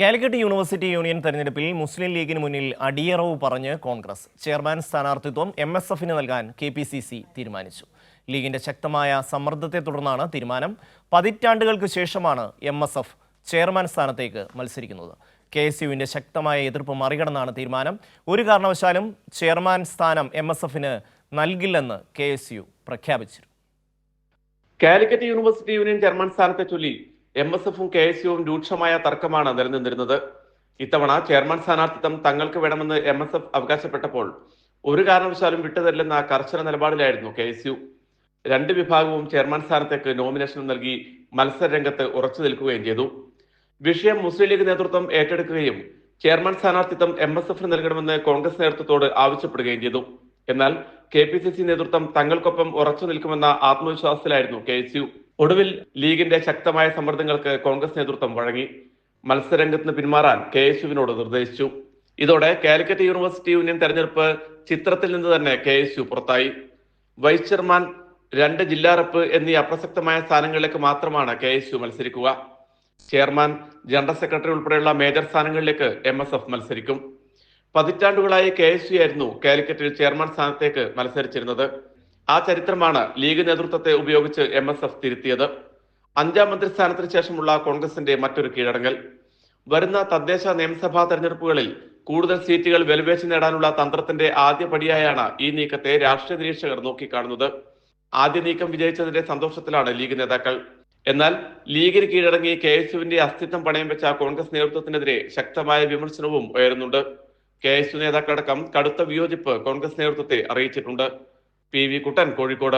Calicut university union തെരഞ്ഞെടുപ്പിൽ മുസ്ലിം ലീഗിന് മുന്നിൽ അടിയറവ് പറഞ്ഞ് കോൺഗ്രസ്. ചെയർമാൻ സ്ഥാനാർത്ഥിത്വം എം എസ് എഫിന് നൽകാൻ കെ പി സി സി തീരുമാനിച്ചു. ലീഗിന്റെ ശക്തമായ സമ്മർദ്ദത്തെ തുടർന്നാണ് തീരുമാനം. പതിറ്റാണ്ടുകൾക്ക് ശേഷമാണ് എം എസ് എഫ് ചെയർമാൻ സ്ഥാനത്തേക്ക് മത്സരിക്കുന്നത്. കെ എസ് യുവിന്റെ ശക്തമായ എതിർപ്പ് മറികടന്നാണ് തീരുമാനം. ഒരു കാരണവശാലും ചെയർമാൻ സ്ഥാനം എം എസ് എഫിന് നൽകില്ലെന്ന് കെ എസ് യു പ്രഖ്യാപിച്ചിരുന്നു. കാലിക്കറ്റ് യൂണിവേഴ്സിറ്റി യൂണിയൻ ചെയർമാൻ സ്ഥാനത്തെ ചൊല്ലി എം എസ് എഫും കെ എസ് യുവും രൂക്ഷമായ തർക്കമാണ് നിലനിന്നിരുന്നത്. ഇത്തവണ ചെയർമാൻ സ്ഥാനാർത്ഥിത്വം തങ്ങൾക്ക് വേണമെന്ന് എം എസ് എഫ് അവകാശപ്പെട്ടപ്പോൾ ഒരു കാരണവശാലും വിട്ടുതരില്ലെന്ന കർശന നിലപാടിലായിരുന്നു കെ എസ് യു. രണ്ട് വിഭാഗവും ചെയർമാൻ സ്ഥാനത്തേക്ക് നോമിനേഷൻ നൽകി മത്സര രംഗത്ത് ഉറച്ചു നിൽക്കുകയും ചെയ്തു. വിഷയം മുസ്ലിം ലീഗ് നേതൃത്വം ഏറ്റെടുക്കുകയും ചെയർമാൻ സ്ഥാനാർത്ഥിത്വം എം എസ് എഫിന് നൽകണമെന്ന് കോൺഗ്രസ് നേതൃത്വത്തോട് ആവശ്യപ്പെടുകയും ചെയ്തു. എന്നാൽ കെ പി സി സി നേതൃത്വം തങ്ങൾക്കൊപ്പം ഉറച്ചു നിൽക്കുമെന്ന ആത്മവിശ്വാസത്തിലായിരുന്നു കെ എസ് യു. ഒടുവിൽ ലീഗിന്റെ ശക്തമായ സമ്മർദ്ദങ്ങൾക്ക് കോൺഗ്രസ് നേതൃത്വം വഴങ്ങി. മത്സരരംഗത്ത് പിന്മാറാൻ കെ എസ് യുവിനോട് നിർദ്ദേശിച്ചു. ഇതോടെ കാലിക്കറ്റ് യൂണിവേഴ്സിറ്റി യൂണിയൻ തെരഞ്ഞെടുപ്പ് ചിത്രത്തിൽ നിന്ന് തന്നെ കെ എസ് യു പുറത്തായി. വൈസ് ചെയർമാൻ രണ്ട് ജില്ലാ റെപ്പ് എന്നീ അപ്രസക്തമായ സ്ഥാനങ്ങളിലേക്ക് മാത്രമാണ് കെ എസ് യു മത്സരിക്കുക. ചെയർമാൻ ജനറൽ സെക്രട്ടറി ഉൾപ്പെടെയുള്ള മേജർ സ്ഥാനങ്ങളിലേക്ക് എം എസ് എഫ് മത്സരിക്കും. പതിറ്റാണ്ടുകളായി കെ എസ് യു ആയിരുന്നു കാലിക്കറ്റിൽ ചെയർമാൻ സ്ഥാനത്തേക്ക് മത്സരിച്ചിരുന്നത്. ആ ചരിത്രമാണ് ലീഗ് നേതൃത്വത്തെ ഉപയോഗിച്ച് എം എസ് എഫ് തിരുത്തിയത്. അഞ്ചാം മന്ത്രിസ്ഥാനത്തിന് ശേഷമുള്ള കോൺഗ്രസിന്റെ മറ്റൊരു കീഴടങ്ങൽ. വരുന്ന തദ്ദേശ നിയമസഭാ തെരഞ്ഞെടുപ്പുകളിൽ കൂടുതൽ സീറ്റുകൾ വെലുവേച്ച് നേടാനുള്ള തന്ത്രത്തിന്റെ ആദ്യ പടിയായാണ് ഈ നീക്കത്തെ രാഷ്ട്രീയ നിരീക്ഷകർ നോക്കിക്കാണുന്നത്. ആദ്യ നീക്കം വിജയിച്ചതിന്റെ സന്തോഷത്തിലാണ് ലീഗ് നേതാക്കൾ. എന്നാൽ ലീഗിന് കീഴടങ്ങി കെ എസ് യുവിന്റെ അസ്തിത്വം പണയം വെച്ച കോൺഗ്രസ് നേതൃത്വത്തിനെതിരെ ശക്തമായ വിമർശനവും ഉയരുന്നുണ്ട്. കെ എസ് യു നേതാക്കളടക്കം കടുത്ത വിയോജിപ്പ് കോൺഗ്രസ് നേതൃത്വത്തെ അറിയിച്ചിട്ടുണ്ട്. P V Kuttan Kozhikode.